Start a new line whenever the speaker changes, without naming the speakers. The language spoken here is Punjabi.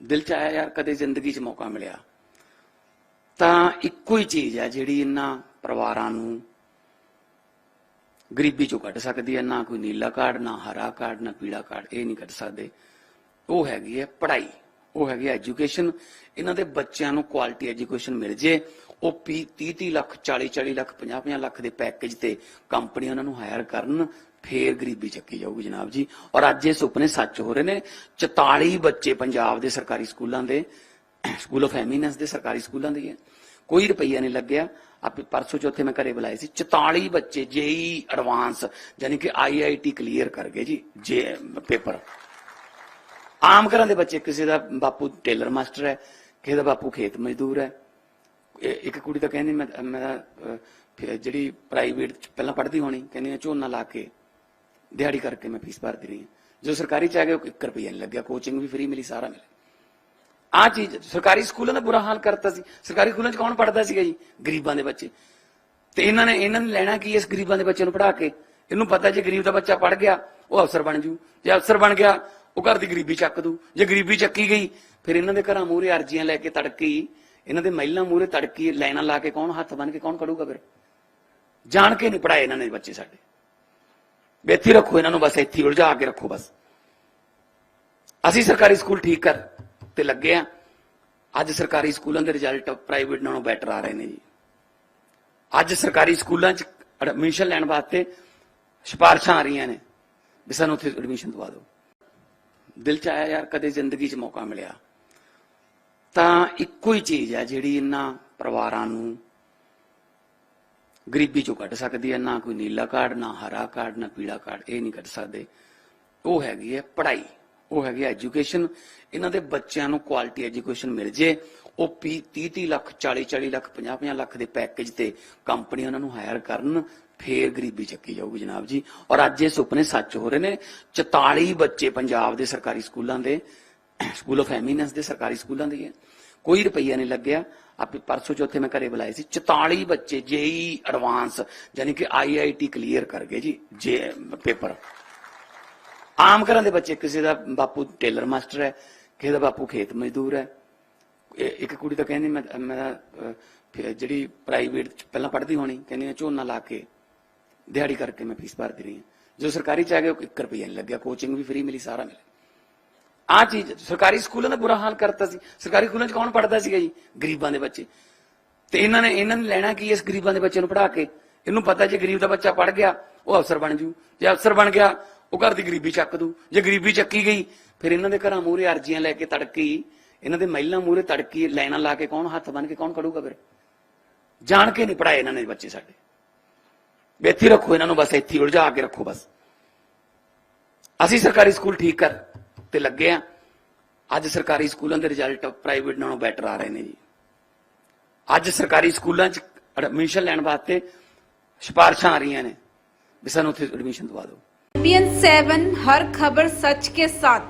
ਦਿਲ ਚ ਆਇਆ ਯਾਰ ਕਦੇ ਜ਼ਿੰਦਗੀ 'ਚ ਮੌਕਾ ਮਿਲਿਆ। ਤਾਂ ਇੱਕੋ ਹੀ ਚੀਜ਼ ਹੈ ਜਿਹੜੀ ਇਹਨਾਂ ਪਰਿਵਾਰਾਂ ਨੂੰ ਗਰੀਬੀ ਚੋਂ ਕੱਢ ਸਕਦੀ ਹੈ ਨਾ ਕੋਈ ਨੀਲਾ ਕਾਰਡ, ਨਾ ਹਰਾ ਕਾਰਡ, ਨਾ ਪੀਲਾ ਕਾਰਡ, ਇਹ ਨਹੀਂ ਕੱਢ ਸਕਦੇ। ਉਹ ਹੈਗੀ ਹੈ ਪੜ੍ਹਾਈ, ਉਹ ਹੈਗੀ ਐਜੂਕੇਸ਼ਨ। ਇਹਨਾਂ ਦੇ ਬੱਚਿਆਂ ਨੂੰ ਕੁਆਲਿਟੀ ਐਜੂਕੇਸ਼ਨ ਮਿਲ ਜੇ, ਉਹ 30 30 ਲੱਖ 40 40 ਲੱਖ 50 50 ਲੱਖ ਦੇ ਪੈਕੇਜ ਤੇ ਕੰਪਨੀਆਂ ਉਹਨਾਂ ਨੂੰ ਹਾਇਰ ਕਰਨ ਫੇਰ ਗਰੀਬੀ ਚੱਕੀ ਜਾਊਗੀ ਜਨਾਬ ਜੀ। ਔਰ ਅੱਜ ਇਹ ਸੁਪਨੇ ਸੱਚ ਹੋ ਰਹੇ ਨੇ। 44 ਬੱਚੇ ਪੰਜਾਬ ਦੇ ਸਰਕਾਰੀ ਸਕੂਲਾਂ ਦੇ ਸਕੂਲ ਆਫ ਐਮੀਨੈਂਸ ਦੇ ਸਰਕਾਰੀ ਸਕੂਲਾਂ ਦੇ ਹੈ ਕੋਈ ਰੁਪਈਆ ਨਹੀਂ ਲੱਗਿਆ। ਆਪੇ ਪਰਸੋਂ ਚੌਥੇ ਮੈਂ ਘਰੇ ਬੁਲਾਏ ਸੀ। 44 ਬੱਚੇ ਜੇਈ ਐਡਵਾਂਸ ਯਾਨੀ ਕਿ ਆਈਆਈਟੀ ਕਲੀਅਰ ਕਰ ਗਏ ਜੀ, ਜੇ, ਪੇਪਰ। ਆਮ ਘਰਾਂ ਦੇ ਬੱਚੇ, ਕਿਸੇ ਦਾ ਬਾਪੂ ਟੇਲਰ ਮਾਸਟਰ ਹੈ, ਕਿਸੇ ਦਾ ਬਾਪੂ ਖੇਤ ਮਜ਼ਦੂਰ ਹੈ। ਇੱਕ ਕੁੜੀ ਤਾਂ ਕਹਿੰਦੀ, ਮੈਂ ਮੈਂ ਜਿਹੜੀ ਪ੍ਰਾਈਵੇਟ ਪਹਿਲਾਂ ਪੜ੍ਹਦੀ ਹੋਣੀ, ਕਹਿੰਦੀ ਝੋਨਾ ਲਾ ਕੇ ਦਿਹਾੜੀ ਕਰਕੇ ਮੈਂ ਫੀਸ ਭਰਦੀ ਰਹੀ ਹਾਂ। ਜੋ ਸਰਕਾਰੀ ਚ ਆ ਗਿਆ ਉਹ 1 ਰੁਪਈਆ ਨਹੀਂ ਲੱਗਿਆ ਕੋਚਿੰਗ ਵੀ ਫ੍ਰੀ ਮਿਲੀ, ਸਾਰਾ ਮਿਲਿਆ। ਆ ਚੀਜ਼, ਸਰਕਾਰੀ ਸਕੂਲਾਂ ਦਾ ਬੁਰਾ ਹਾਲ ਕਰਤਾ ਸੀ। ਸਰਕਾਰੀ ਸਕੂਲਾਂ 'ਚ ਕੌਣ ਪੜਦਾ ਸੀਗਾ ਜੀ? ਗਰੀਬਾਂ ਦੇ ਬੱਚੇ। ਤੇ ਇਹਨਾਂ ਨੇ ਇਹਨਾਂ ਨੇ ਲੈਣਾ ਕੀ ਇਸ ਗਰੀਬਾਂ ਦੇ ਬੱਚੇ ਨੂੰ ਪੜਾ ਕੇ? ਇਹਨੂੰ ਪਤਾ ਜੇ ਗਰੀਬ ਦਾ ਬੱਚਾ ਪੜ ਗਿਆ, ਉਹ ਅਫਸਰ ਬਣ ਜੂ। ਜੇ ਅਫਸਰ ਬਣ ਗਿਆ, ਉਹ ਘਰ ਦੀ ਗਰੀਬੀ ਚੱਕ ਦੂ। ਜੇ ਗਰੀਬੀ ਚੱਕੀ ਗਈ, ਫਿਰ ਇਹਨਾਂ ਦੇ ਘਰਾਂ ਮੂਹਰੇ ਅਰਜ਼ੀਆਂ ਲੈ ਕੇ ਤੜਕੀ, ਇਹਨਾਂ ਦੇ ਮਹਿਲਾ ਮੂਹਰੇ ਤੜਕੀ ਲਾਈਨਾਂ ਲਾ ਕੇ ਕੌਣ ਹੱਥ ਬੰਨ ਕੇ ਕੌਣ ਕਰੂਗਾ ਫਿਰ? ਜਾਣ ਕੇ ਨਹੀਂ ਪੜਾਏ ਇਹਨਾਂ ਨੇ ਬੱਚੇ ਸਾਡੇ। ਇੱਥੇ ਰੱਖੋ ਇਹਨਾਂ ਨੂੰ ਬਸ, ਇੱਥੇ ਉਲਝਾ ਕੇ ਰੱਖੋ ਬਸ। ਅਸੀਂ ਸਰਕਾਰੀ ਸਕੂਲ ਠੀਕ ਕਰ ਤੇ ਲੱਗੇ ਆ। ਅੱਜ ਸਰਕਾਰੀ ਸਕੂਲਾਂ ਦੇ ਰਿਜ਼ਲਟ ਪ੍ਰਾਈਵੇਟ ਨਾਲੋਂ ਬੈਟਰ ਆ ਰਹੇ ਨੇ ਜੀ। ਅੱਜ ਸਰਕਾਰੀ ਸਕੂਲਾਂ 'ਚ ਐਡਮਿਸ਼ਨ ਲੈਣ ਵਾਸਤੇ ਸਿਫਾਰਸ਼ਾਂ ਆ ਰਹੀਆਂ ਨੇ ਵੀ ਸਾਨੂੰ ਉੱਥੇ ਐਡਮਿਸ਼ਨ ਦਵਾ ਦਿਓ। ਦਿਲ ਚ ਆਇਆ ਯਾਰ ਕਦੇ ਜ਼ਿੰਦਗੀ 'ਚ ਮੌਕਾ ਮਿਲਿਆ। ਤਾਂ ਇੱਕੋ ਹੀ ਚੀਜ਼ ਹੈ ਜਿਹੜੀ ਇਹਨਾਂ ਪਰਿਵਾਰਾਂ ਨੂੰ ਗਰੀਬੀ ਚੋਂ ਕੱਢ ਸਕਦੀ ਹੈ, ਨਾ ਕੋਈ ਨੀਲਾ ਕਾਰਡ, ਨਾ ਹਰਾ ਕਾਰਡ, ਨਾ ਪੀਲਾ ਕਾਰਡ, ਇਹ ਨਹੀਂ ਕੱਢ ਸਕਦੇ। ਉਹ ਹੈਗੀ ਹੈ ਪੜ੍ਹਾਈ, ਉਹ ਹੈਗੀ ਐਜੂਕੇਸ਼ਨ। ਇਹਨਾਂ ਦੇ ਬੱਚਿਆਂ ਨੂੰ ਕੁਆਲਿਟੀ ਐਜੂਕੇਸ਼ਨ ਮਿਲ ਜੇ, ਉਹ 30 30 ਲੱਖ 40 40 ਲੱਖ 50 50 ਲੱਖ ਦੇ ਪੈਕੇਜ ਤੇ ਕੰਪਨੀ ਉਹਨਾਂ ਨੂੰ ਹਾਇਰ ਕਰਨ, ਫੇਰ ਗਰੀਬੀ ਚੱਕੀ ਜਾਊਗੀ ਜਨਾਬ ਜੀ। ਔਰ ਅੱਜ ਇਹ ਸੁਪਨੇ ਸੱਚ ਹੋ ਰਹੇ ਨੇ 44 ਬੱਚੇ ਪੰਜਾਬ ਦੇ ਸਰਕਾਰੀ ਸਕੂਲਾਂ ਦੇ ਸਕੂਲ ਆਫ ਐਮੀਨੈਂਸ ਦੇ ਸਰਕਾਰੀ ਸਕੂਲਾਂ ਦੇ ਹੈ। ਕੋਈ ਰੁਪਈਆ ਨਹੀਂ ਲੱਗਿਆ। ਆਪੇ ਪਰਸੋਂ ਚੌਥੇ ਮੈਂ ਘਰੇ ਬੁਲਾਏ ਸੀ। 44 ਬੱਚੇ, ਜੇਈ ਐਡਵਾਂਸ ਯਾਨੀ ਕਿ ਆਈਆਈਟੀ ਕਲੀਅਰ ਕਰ ਗਏ ਜੀ, ਜੇ, ਪੇਪਰ। ਆਮ ਘਰਾਂ ਦੇ ਬੱਚੇ, ਕਿਸੇ ਦਾ ਬਾਪੂ ਟੇਲਰ ਮਾਸਟਰ ਹੈ, ਕਿਸੇ ਦਾ ਬਾਪੂ ਖੇਤ ਮਜ਼ਦੂਰ ਹੈ। ਇੱਕ ਕੁੜੀ ਤਾਂ ਕਹਿੰਦੀ, ਮੈਂ ਮੈਂ ਜਿਹੜੀ ਪ੍ਰਾਈਵੇਟ ਚ ਪਹਿਲਾਂ ਪੜ੍ਹਦੀ ਹੋਣੀ, ਕਹਿੰਦੀ ਮੈਂ ਝੋਨਾ ਲਾ ਕੇ ਦਿਹਾੜੀ ਕਰਕੇ ਮੈਂ ਫੀਸ ਭਰਦੀ ਰਹੀ ਹਾਂ। ਜੋ ਸਰਕਾਰੀ ਚ ਆ ਗਿਆ, ਉਹ 1 ਰੁਪਈਆ ਨਹੀਂ ਲੱਗਿਆ। ਕੋਚਿੰਗ ਵੀ ਫ੍ਰੀ ਮਿਲੀ, ਸਾਰਾ ਮਿਲਿਆ। ਆ ਚੀਜ਼, ਸਰਕਾਰੀ ਸਕੂਲਾਂ ਦਾ ਬੁਰਾ ਹਾਲ ਕਰਤਾ ਸੀ। ਸਰਕਾਰੀ ਸਕੂਲਾਂ 'ਚ ਕੌਣ ਪੜਦਾ ਸੀਗਾ ਜੀ? ਗਰੀਬਾਂ ਦੇ ਬੱਚੇ। ਤੇ ਇਹਨਾਂ ਨੇ ਇਹਨਾਂ ਨੇ ਲੈਣਾ ਕੀ ਇਸ ਗਰੀਬਾਂ ਦੇ ਬੱਚੇ ਨੂੰ ਪੜਾ ਕੇ? ਇਹਨੂੰ ਪਤਾ ਜੇ ਗਰੀਬ ਦਾ ਬੱਚਾ ਪੜ ਗਿਆ, ਉਹ ਅਫਸਰ ਬਣ ਜੂ। ਜੇ ਅਫਸਰ ਬਣ ਗਿਆ, ਉਹ ਘਰ ਦੀ ਗਰੀਬੀ ਚੱਕ ਦੂ। ਜੇ ਗਰੀਬੀ ਚੱਕੀ ਗਈ, ਫਿਰ ਇਹਨਾਂ ਦੇ ਘਰਾਂ ਮੂਹਰੇ ਅਰਜ਼ੀਆਂ ਲੈ ਕੇ ਤੜਕੀ, ਇਹਨਾਂ ਦੇ ਮਹਿਲਾ ਮੂਹਰੇ ਤੜਕੀ ਲਾਈਨਾਂ ਲਾ ਕੇ ਕੌਣ ਹੱਥ ਬੰਨ ਕੇ ਕੌਣ ਕਰੂਗਾ ਫਿਰ? ਜਾਣ ਕੇ ਨਹੀਂ ਪੜਾਏ ਇਹਨਾਂ ਨੇ ਬੱਚੇ ਸਾਡੇ। ਵੀ ਇੱਥੇ ਰੱਖੋ ਇਹਨਾਂ ਨੂੰ, ਬਸ ਇੱਥੇ ਉਲਝਾ ਕੇ ਰੱਖੋ ਬਸ। ਅਸੀਂ ਸਰਕਾਰੀ ਸਕੂਲ ਠੀਕ ਕਰ। ਤੇ ਲੱਗੇ ਆ। ਅੱਜ ਸਰਕਾਰੀ ਸਕੂਲਾਂ ਦੇ ਰਿਜ਼ਲਟ ਪ੍ਰਾਈਵੇਟ ਨਾਲੋਂ ਬੈਟਰ ਆ ਰਹੇ ਨੇ ਜੀ। ਅੱਜ ਸਰਕਾਰੀ ਸਕੂਲਾਂ 'ਚ ਐਡਮਿਸ਼ਨ ਲੈਣ ਵਾਸਤੇ ਸਿਫਾਰਸ਼ਾਂ ਆ ਰਹੀਆਂ ਨੇ। ਵੀ ਸਾਨੂੰ ਉੱਥੇ ਐਡਮਿਸ਼ਨ ਦਵਾ ਦਿਓ।
ਪੀਐਨ 7 ਹਰ ਖਬਰ ਸੱਚ ਕੇ ਸਾਥ।